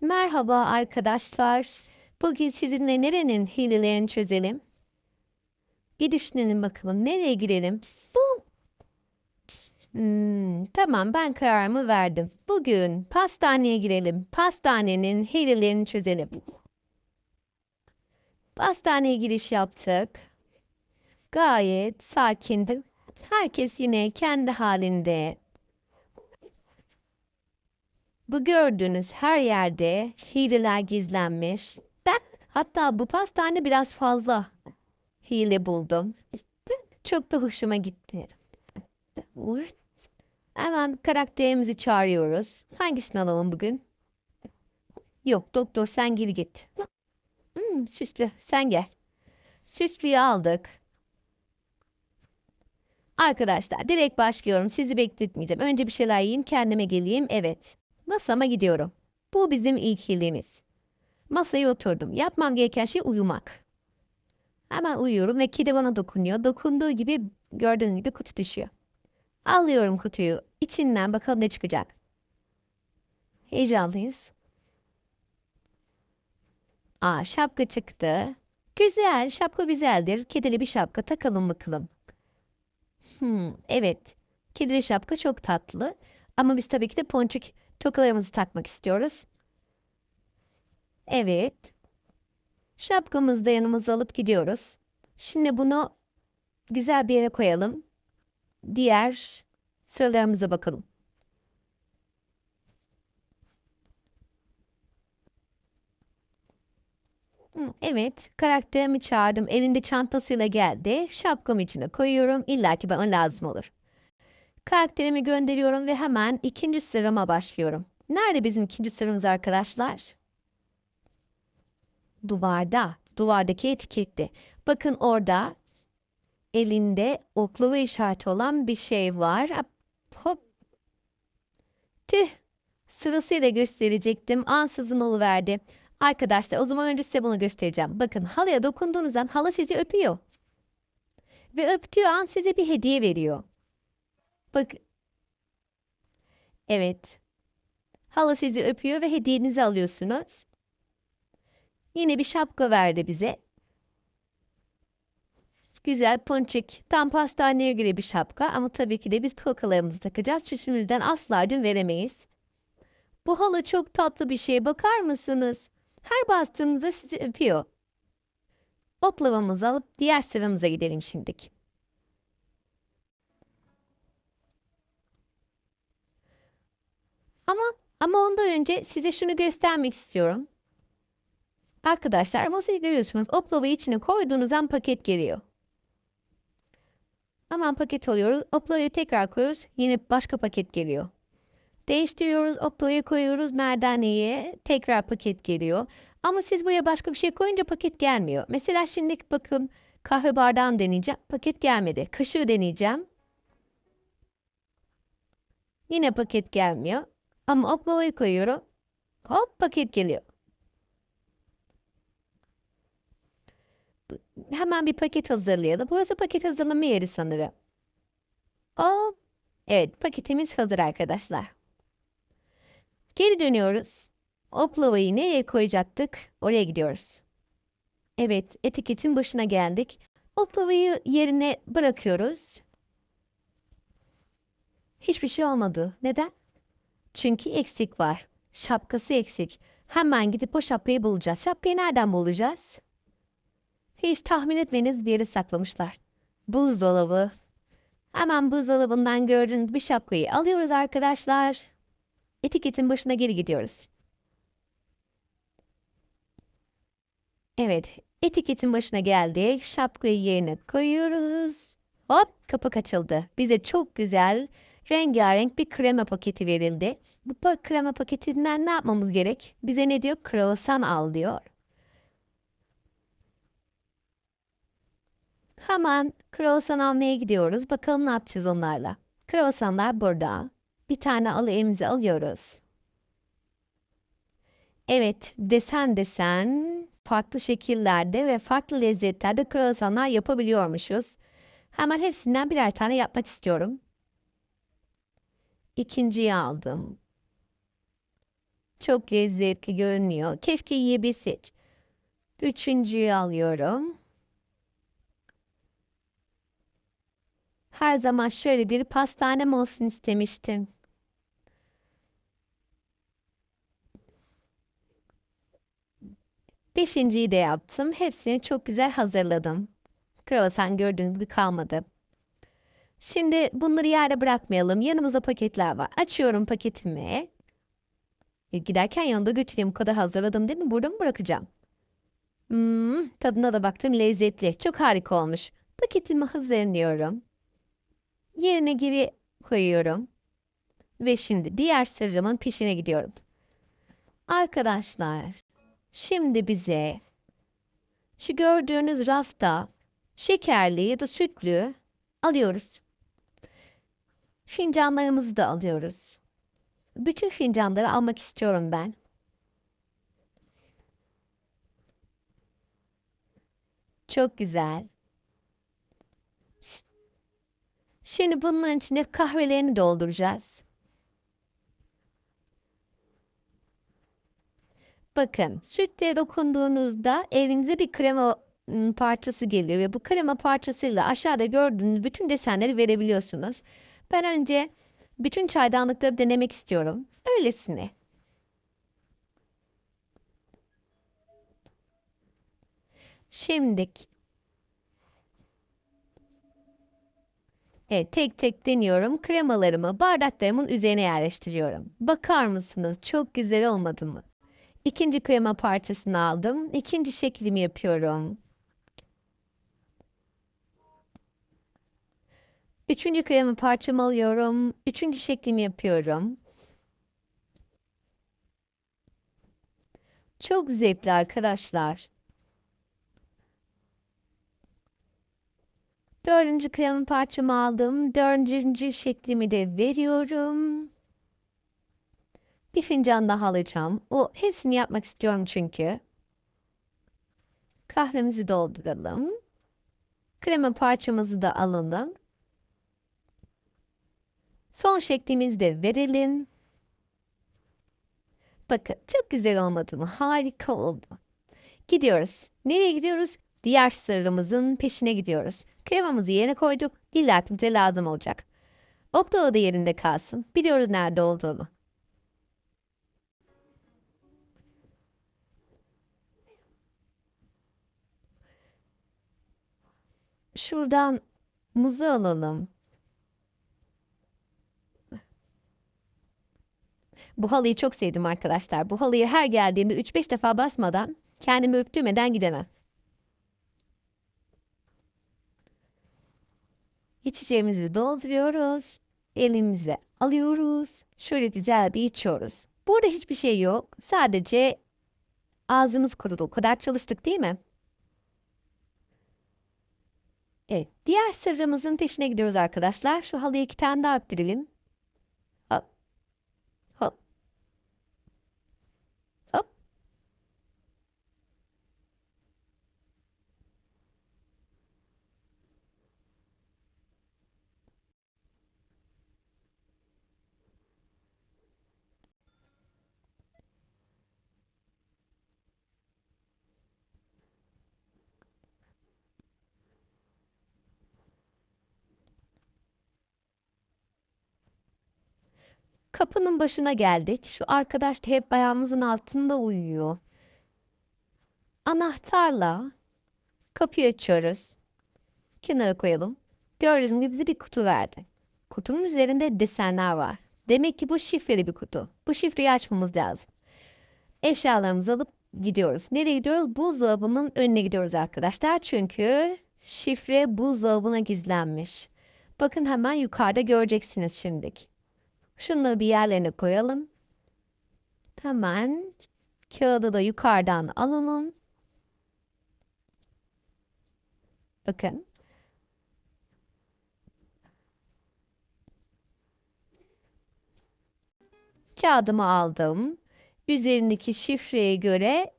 Merhaba arkadaşlar. Bugün sizinle nerenin hilelerini çözelim? Bir düşünelim bakalım. Nereye girelim? Bu. Hmm, tamam ben kararımı verdim. Bugün pastaneye girelim. Pastanenin hilelerini çözelim. Pastaneye giriş yaptık. Gayet sakin. Herkes yine kendi halinde. Bu gördüğünüz her yerde hileler gizlenmiş. Ben hatta bu pastane biraz fazla hile buldum. Çok da hoşuma gitti. Hemen karakterimizi çağırıyoruz. Hangisini alalım bugün? Yok doktor sen geri git. Hmm, süslü sen gel. Süslüyü aldık. Arkadaşlar direkt başlıyorum. Sizi bekletmeyeceğim. Önce bir şeyler yiyeyim kendime geleyim. Evet. Masama gidiyorum. Bu bizim ilk hilemiz. Masaya oturdum. Yapmam gereken şey uyumak. Hemen uyuyorum ve kedi bana dokunuyor. Dokunduğu gibi gördüğünüz gibi kutu düşüyor. Alıyorum kutuyu. İçinden bakalım ne çıkacak. Heyecanlıyız. Aa şapka çıktı. Güzel, şapka güzeldir. Kedili bir şapka takalım bakalım. Hmm, evet. Kedili şapka çok tatlı. Ama biz tabii ki de ponçik tokalarımızı takmak istiyoruz. Evet. Şapkamızı da yanımıza alıp gidiyoruz. Şimdi bunu güzel bir yere koyalım. Diğer sıralarımıza bakalım. Evet, karakterimi çağırdım. Elinde çantasıyla geldi. Şapkamı içine koyuyorum. İlla ki bana lazım olur. Karakterimi gönderiyorum ve hemen ikinci sırama başlıyorum. Nerede bizim ikinci sıramız arkadaşlar? Duvarda. Duvardaki etikette. Bakın orada elinde oklava işareti olan bir şey var. Hop. Tüh. Sırasıyla gösterecektim. Ansızın oluverdi. Arkadaşlar o zaman önce size bunu göstereceğim. Bakın halıya dokunduğunuzdan halı sizi öpüyor. Ve öptüğü an size bir hediye veriyor. Bak. Evet. Hala sizi öpüyor ve hediyenizi alıyorsunuz. Yine bir şapka verdi bize. Güzel, ponçik, tam pastaneye göre bir şapka ama tabii ki de biz tokalarımızı takacağız. Süsümüzden asla ödün veremeyiz. Bu halı çok tatlı bir şeye bakar mısınız? Her bastığınızda sizi öpüyor. Oklavamızı alıp diğer sıramıza gidelim şimdiki. Ama ama ondan önce size şunu göstermek istiyorum. Arkadaşlar masayı görüyorsunuz. Oklavayı içine koyduğunuz an paket geliyor. Hemen paket alıyoruz. Oklavayı tekrar koyuyoruz. Yine başka paket geliyor. Değiştiriyoruz. Oklavayı koyuyoruz. Merdaneye. Tekrar paket geliyor. Ama siz buraya başka bir şey koyunca paket gelmiyor. Mesela şimdi bakın kahve bardağını deneyeceğim. Paket gelmedi. Kaşığı deneyeceğim. Yine paket gelmiyor. Ama oklavayı koyuyorum. Hop paket geliyor. Hemen bir paket hazırlayalım. Burası paket hazırlama yeri sanırım. Hop. Evet paketimiz hazır arkadaşlar. Geri dönüyoruz. Oklavayı nereye koyacaktık? Oraya gidiyoruz. Evet etiketin başına geldik. Oklavayı yerine bırakıyoruz. Hiçbir şey olmadı. Neden? Çünkü eksik var. Şapkası eksik. Hemen gidip o şapkayı bulacağız. Şapkayı nereden bulacağız? Hiç tahmin etmeniz bir yere saklamışlar. Buzdolabı. Hemen buzdolabından gördüğünüz bir şapkayı alıyoruz arkadaşlar. Etiketin başına geri gidiyoruz. Evet, etiketin başına geldik. Şapkayı yerine koyuyoruz. Hop, kapak açıldı. Bize çok güzel rengarenk bir krema paketi verildi. Bu pa krema paketinden ne yapmamız gerek? Bize ne diyor? Kruvasan al diyor. Hemen kruvasan almaya gidiyoruz. Bakalım ne yapacağız onlarla. Kruvasanlar burada. Bir tane alı elimize alıyoruz. Evet, desen desen farklı şekillerde ve farklı lezzetlerde kruvasanlar yapabiliyormuşuz. Hemen hepsinden birer tane yapmak istiyorum. İkinciyi aldım. Çok lezzetli görünüyor. Keşke yiyebilsek. Üçüncüyü alıyorum. Her zaman şöyle bir pastanem olsun istemiştim. Beşinciyi de yaptım. Hepsini çok güzel hazırladım. Kruvasan gördüğünüz gibi kalmadı. Şimdi bunları yerde bırakmayalım. Yanımızda paketler var. Açıyorum paketimi. Giderken yanında götüreyim. Bu kadar hazırladım değil mi? Burada mı bırakacağım? Hmm, tadına da baktım. Lezzetli. Çok harika olmuş. Paketimi hazırlıyorum. Yerine geri koyuyorum. Ve şimdi diğer sırrımın peşine gidiyorum. Arkadaşlar, şimdi bize şu gördüğünüz rafta şekerli ya da sütlü alıyoruz. Fincanlarımızı da alıyoruz. Bütün fincanları almak istiyorum ben. Çok güzel. Şimdi bunların içine kahvelerini dolduracağız. Bakın, sütle dokunduğunuzda elinize bir krema ım, parçası geliyor ve bu krema parçasıyla aşağıda gördüğünüz bütün desenleri verebiliyorsunuz. Ben önce bütün çaydanlıkları denemek istiyorum. Öylesine. Şimdi Evet, tek tek deniyorum. Kremalarımı bardaklarımın üzerine yerleştiriyorum. Bakar mısınız? Çok güzel olmadı mı? İkinci krema parçasını aldım. İkinci şeklimi yapıyorum. Üçüncü krema parçamı alıyorum. Üçüncü şeklimi yapıyorum. Çok zevkli arkadaşlar. Dördüncü krema parçamı aldım. Dördüncü şeklimi de veriyorum. Bir fincan daha alacağım. O hepsini yapmak istiyorum çünkü. Kahvemizi dolduralım. Krema parçamızı da alalım. Son şeklimizi de verelim. Bakın çok güzel olmadı mı? Harika oldu. Gidiyoruz. Nereye gidiyoruz? Diğer sırrımızın peşine gidiyoruz. Kremamızı yerine koyduk. İlla bize lazım olacak. Oklava da yerinde kalsın. Biliyoruz nerede olduğunu. Şuradan muzu alalım. Bu halıyı çok sevdim arkadaşlar. Bu halıyı her geldiğimde 3-5 defa basmadan kendimi öptürmeden gidemem. İçeceğimizi dolduruyoruz. Elimize alıyoruz. Şöyle güzel bir içiyoruz. Burada hiçbir şey yok. Sadece ağzımız kurudu. O kadar çalıştık değil mi? Evet. Diğer sırrımızın peşine gidiyoruz arkadaşlar. Şu halıyı iki tane daha öptürelim. Hop. Hop. Hop. Kapının başına geldik. Şu arkadaş da hep ayağımızın altında uyuyor. Anahtarla kapıyı açıyoruz. Kenara koyalım. Gördüğünüz gibi bize bir kutu verdi. Kutunun üzerinde desenler var. Demek ki bu şifreli bir kutu. Bu şifreyi açmamız lazım. Eşyalarımızı alıp gidiyoruz. Nereye gidiyoruz? Buzdolabının önüne gidiyoruz arkadaşlar. Çünkü şifre buzdolabına gizlenmiş. Bakın hemen yukarıda göreceksiniz şimdiki. Şunları bir yerlerine koyalım. Hemen kağıdı da yukarıdan alalım. Bakın. Kağıdımı aldım. Üzerindeki şifreye göre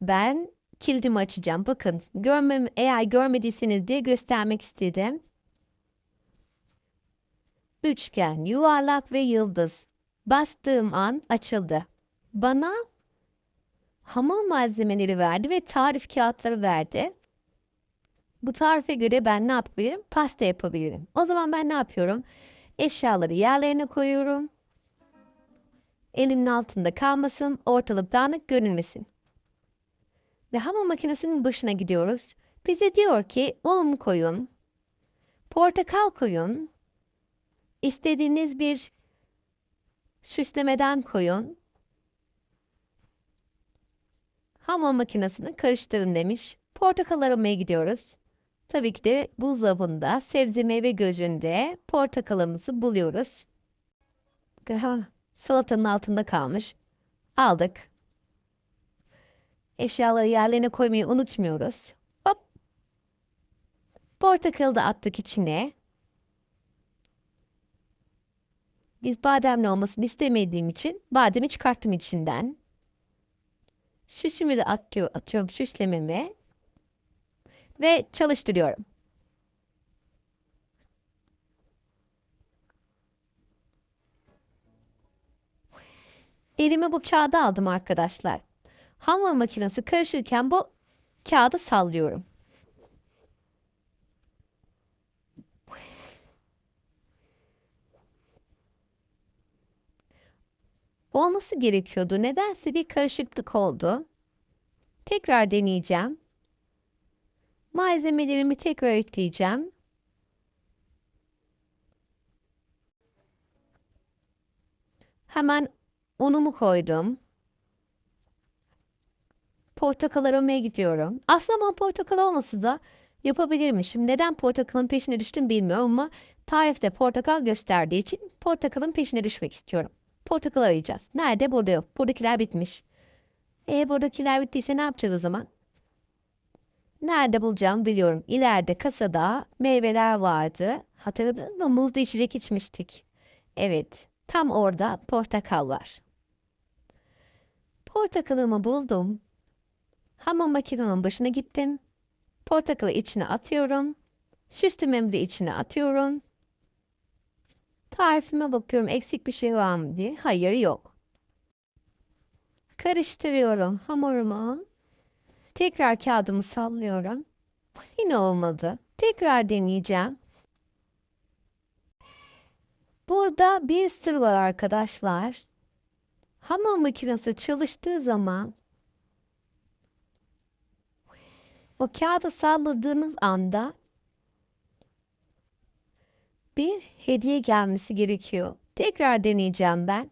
ben kilidimi açacağım. Bakın görmem eğer görmediyseniz diye göstermek istedim. Üçgen, yuvarlak ve yıldız. Bastığım an açıldı. bana hamur malzemeleri verdi ve tarif kağıtları verdi. Bu tarife göre ben ne yapabilirim? Pasta yapabilirim. O zaman ben ne yapıyorum? Eşyaları yerlerine koyuyorum. Elimin altında kalmasın, ortalık dağınık görünmesin. Ve hamur makinesinin başına gidiyoruz. Bize diyor ki un koyun, portakal koyun, istediğiniz bir süslemeden koyun. Hamur makinesini karıştırın demiş. Portakal aramaya gidiyoruz. Tabii ki de buzdolabında sebze meyve gözünde portakalımızı buluyoruz. Salatanın altında kalmış. Aldık. Eşyaları yerlerine koymayı unutmuyoruz. Hop. Portakalı da attık içine. Biz bademli olmasını istemediğim için bademi çıkarttım içinden. Süsümü de atıyor, atıyorum süslememi. Ve çalıştırıyorum. Elime bu kağıdı aldım arkadaşlar. Hamur makinesi karışırken bu kağıdı sallıyorum. Olması gerekiyordu. Nedense bir karışıklık oldu. Tekrar deneyeceğim. Malzemelerimi tekrar ekleyeceğim. Hemen unumu koydum. Portakal aramaya gidiyorum. Aslında portakal olmasa da yapabilirmişim. Neden portakalın peşine düştüm bilmiyorum ama tarifte portakal gösterdiği için portakalın peşine düşmek istiyorum. Portakal arayacağız. Nerede? Burada yok. Buradakiler bitmiş. E buradakiler bittiyse ne yapacağız o zaman? Nerede bulacağım biliyorum. İleride kasada meyveler vardı. Hatırladın mı? Muzlu içecek içmiştik. Evet. Tam orada portakal var. Portakalımı buldum. Hamur makinemin başına gittim. Portakalı içine atıyorum. Süslememi de içine atıyorum. Tarifime bakıyorum eksik bir şey var mı diye. Hayır yok. Karıştırıyorum hamurumu. Tekrar kağıdımı sallıyorum. Yine olmadı. Tekrar deneyeceğim. Burada bir sır var arkadaşlar. Hamur makinesi çalıştığı zaman o kağıdı salladığınız anda bir hediye gelmesi gerekiyor. Tekrar deneyeceğim ben.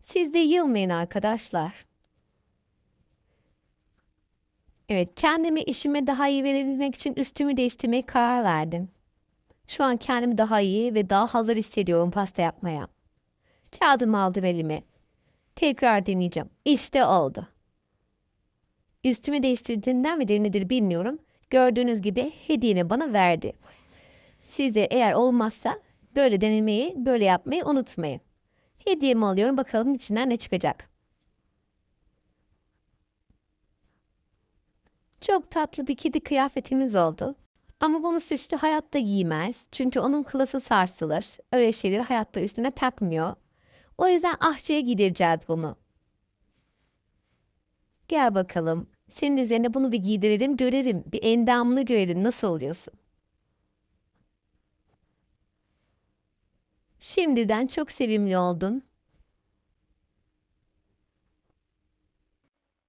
Siz de yılmayın arkadaşlar. Evet, kendimi işime daha iyi verebilmek için üstümü değiştirmeye karar verdim. Şu an kendimi daha iyi ve daha hazır hissediyorum pasta yapmaya. Kağıdımı aldım elime. Tekrar deneyeceğim. İşte oldu. Üstümü değiştirdiğinden midir nedir bilmiyorum. Gördüğünüz gibi hediyeni bana verdi. Siz eğer olmazsa böyle denemeyi, böyle yapmayı unutmayın. Hediyemi alıyorum bakalım içinden ne çıkacak. Çok tatlı bir kedi kıyafetimiz oldu. Ama bunu süslü hayatta giymez. Çünkü onun klası sarsılır. Öyle şeyleri hayatta üstüne takmıyor. O yüzden ahçıya giydireceğiz bunu. Gel bakalım. Senin üzerine bunu bir giydirelim görelim. Bir endamını görelim nasıl oluyorsun. Şimdiden çok sevimli oldun.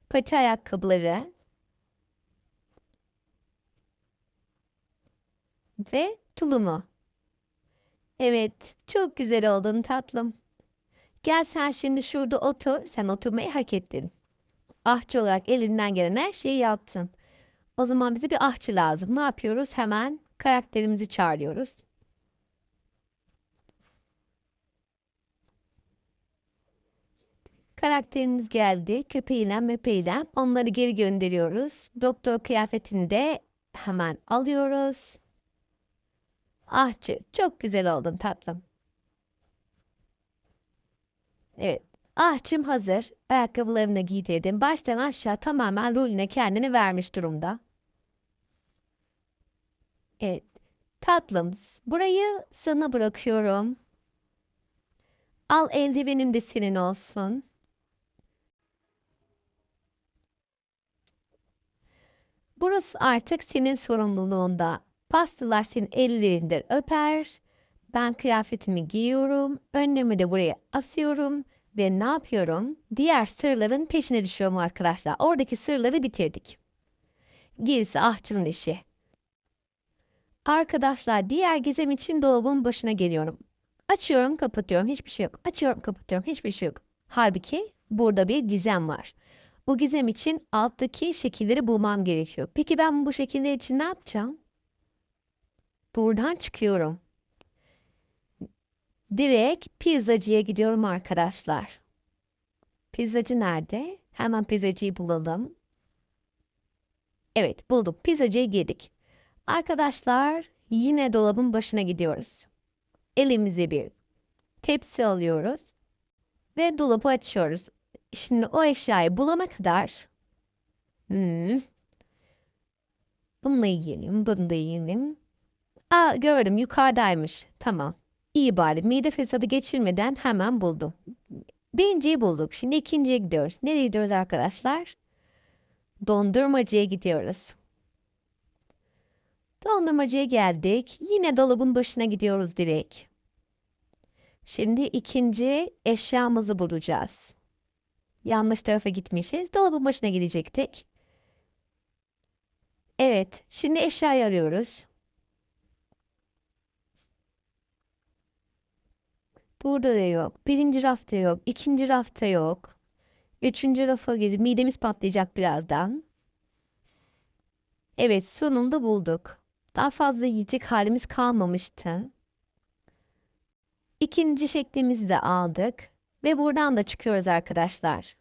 Pati ayakkabıları ve tulumu. Evet, çok güzel oldun tatlım. Gel sen şimdi şurada otur. Sen oturmayı hak ettin. Ahçı olarak elinden gelen her şeyi yaptın. O zaman bize bir ahçı lazım. Ne yapıyoruz? Hemen karakterimizi çağırıyoruz. Karakterimiz geldi. Köpeğiyle mepeğiyle onları geri gönderiyoruz. Doktor kıyafetini de hemen alıyoruz. Ahçı çok güzel oldun tatlım. Evet. Ahçım hazır. Ayakkabılarını giydirdim. Baştan aşağı tamamen rolüne kendini vermiş durumda. Evet. Tatlım, burayı sana bırakıyorum. Al eldivenim de senin olsun. Burası artık senin sorumluluğunda. Pastalar senin ellerinden öper. Ben kıyafetimi giyiyorum. Önlüğümü de buraya asıyorum. Ve ne yapıyorum? Diğer sırların peşine düşüyorum arkadaşlar. Oradaki sırları bitirdik. Gerisi ahçının işi. Arkadaşlar diğer gizem için dolabın başına geliyorum. Açıyorum kapatıyorum hiçbir şey yok. Açıyorum kapatıyorum hiçbir şey yok. Halbuki burada bir gizem var. Bu gizem için alttaki şekilleri bulmam gerekiyor. Peki ben bu şekiller için ne yapacağım? Buradan çıkıyorum. Direkt pizzacıya gidiyorum arkadaşlar. Pizzacı nerede? Hemen pizzacıyı bulalım. Evet buldum. Pizzacıya girdik. Arkadaşlar yine dolabın başına gidiyoruz. Elimize bir tepsi alıyoruz ve dolabı açıyoruz. Şimdi o eşyayı bulana kadar hmm, bunu da yiyelim, bunu da yiyelim. Aa gördüm yukarıdaymış. Tamam. İyi bari mide fesadı geçirmeden hemen buldum. Birinciyi bulduk. Şimdi ikinciye gidiyoruz. Nereye gidiyoruz arkadaşlar? Dondurmacıya gidiyoruz. Dondurmacıya geldik. Yine dolabın başına gidiyoruz direkt. Şimdi ikinci eşyamızı bulacağız. Yanlış tarafa gitmişiz. Dolabın başına gidecektik. Evet, şimdi eşyayı arıyoruz. Burada da yok. Birinci rafta yok. ikinci rafta yok. Üçüncü rafa gidip midemiz patlayacak birazdan. Evet, sonunda bulduk. Daha fazla yiyecek halimiz kalmamıştı. İkinci şeklimizi de aldık. Ve buradan da çıkıyoruz arkadaşlar.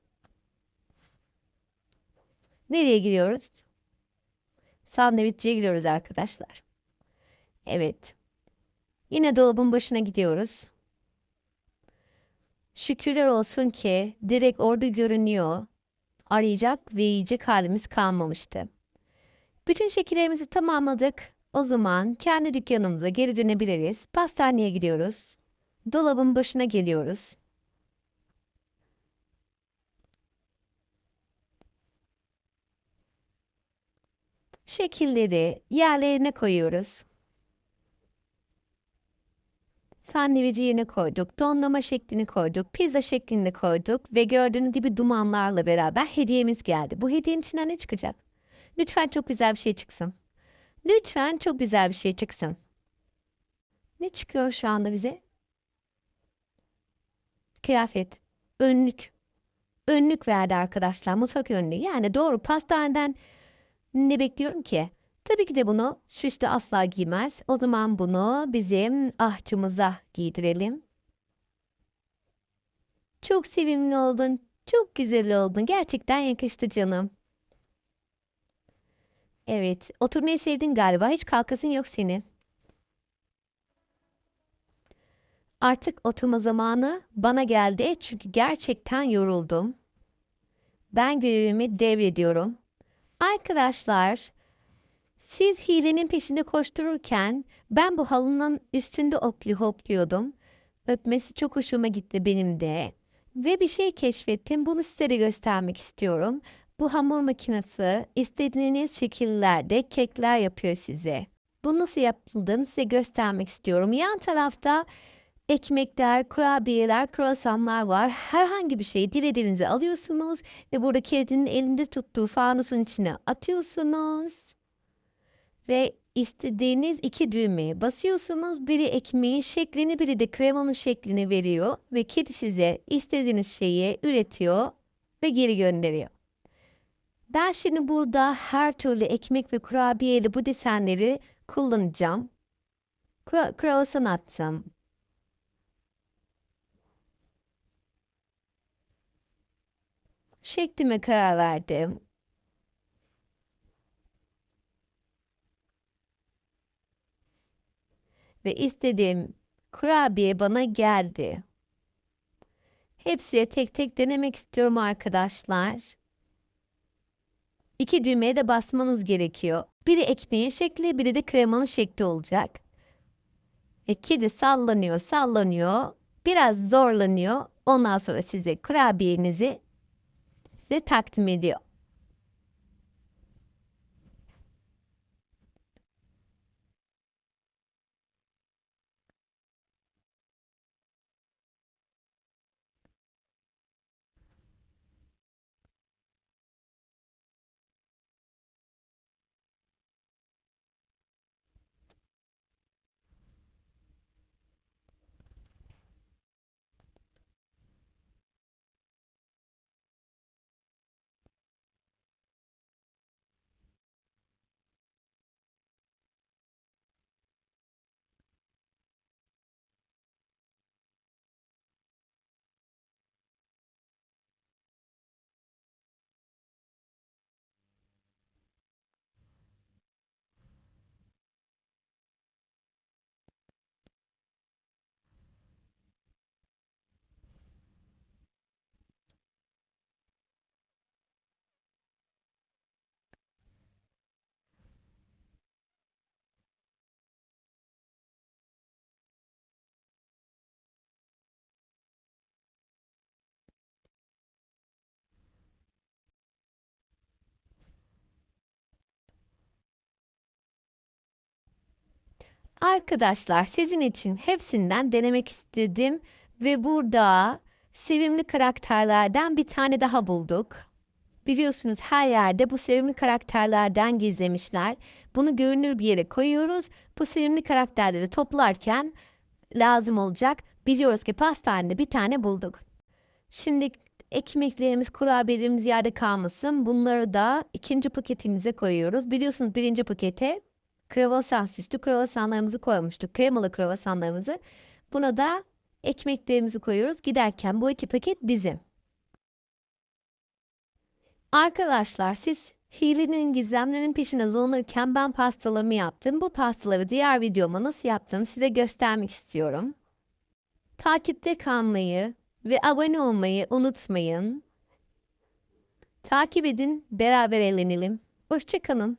Nereye giriyoruz? Sandviççiye giriyoruz arkadaşlar. Evet. Yine dolabın başına gidiyoruz. Şükürler olsun ki direkt orada görünüyor. Arayacak ve yiyecek halimiz kalmamıştı. Bütün şekillerimizi tamamladık. O zaman kendi dükkanımıza geri dönebiliriz. Pastaneye gidiyoruz. Dolabın başına geliyoruz. Şekilleri yerlerine koyuyoruz. Sandviçi yerine koyduk, donlama şeklini koyduk, pizza şeklini koyduk ve gördüğünüz gibi dumanlarla beraber hediyemiz geldi. Bu hediyenin içinden ne çıkacak? Lütfen çok güzel bir şey çıksın. Lütfen çok güzel bir şey çıksın. Ne çıkıyor şu anda bize? Kıyafet, önlük. Önlük verdi arkadaşlar, mutfak önlüğü. Yani doğru pastaneden ne bekliyorum ki? Tabii ki de bunu süslü asla giymez. O zaman bunu bizim ahçımıza giydirelim. Çok sevimli oldun. Çok güzel oldun. Gerçekten yakıştı canım. Evet, oturmayı sevdin galiba. Hiç kalkasın yok senin. Artık oturma zamanı bana geldi çünkü gerçekten yoruldum. Ben görevimi devrediyorum. Arkadaşlar, siz hilenin peşinde koştururken ben bu halının üstünde hopli hopluyordum. Öpmesi çok hoşuma gitti benim de. Ve bir şey keşfettim. Bunu size de göstermek istiyorum. Bu hamur makinesi istediğiniz şekillerde kekler yapıyor size. Bu nasıl yapıldığını size göstermek istiyorum. Yan tarafta ekmekler, kurabiyeler, kruvasanlar var. Herhangi bir şeyi dilediğinizi alıyorsunuz ve burada kedinin elinde tuttuğu fanusun içine atıyorsunuz. Ve istediğiniz iki düğmeye basıyorsunuz. Biri ekmeğin şeklini, biri de kremanın şeklini veriyor ve kedi size istediğiniz şeyi üretiyor ve geri gönderiyor. Ben şimdi burada her türlü ekmek ve kurabiyeli bu desenleri kullanacağım. Kru kruvasan attım. Şeklime karar verdim. Ve istediğim kurabiye bana geldi. Hepsiye tek tek denemek istiyorum arkadaşlar. İki düğmeye de basmanız gerekiyor. Biri ekmeğin şekli, biri de kremanın şekli olacak. Ve kedi sallanıyor, sallanıyor. Biraz zorlanıyor. Ondan sonra size kurabiyenizi takdim ediyor. Arkadaşlar sizin için hepsinden denemek istedim ve burada sevimli karakterlerden bir tane daha bulduk. Biliyorsunuz her yerde bu sevimli karakterlerden gizlemişler. Bunu görünür bir yere koyuyoruz. Bu sevimli karakterleri toplarken lazım olacak. Biliyoruz ki pastanede bir tane bulduk. Şimdi ekmeklerimiz, kurabiyelerimiz yerde kalmasın. Bunları da ikinci paketimize koyuyoruz. Biliyorsunuz birinci pakete kruvasan süslü kruvasanlarımızı koymuştuk. Kremalı kruvasanlarımızı. Buna da ekmeklerimizi koyuyoruz. Giderken bu iki paket bizim. Arkadaşlar siz hilenin gizemlerinin peşine dolanırken ben pastalarımı yaptım. Bu pastaları diğer videoma nasıl yaptım size göstermek istiyorum. Takipte kalmayı ve abone olmayı unutmayın. Takip edin, beraber eğlenelim. Hoşçakalın.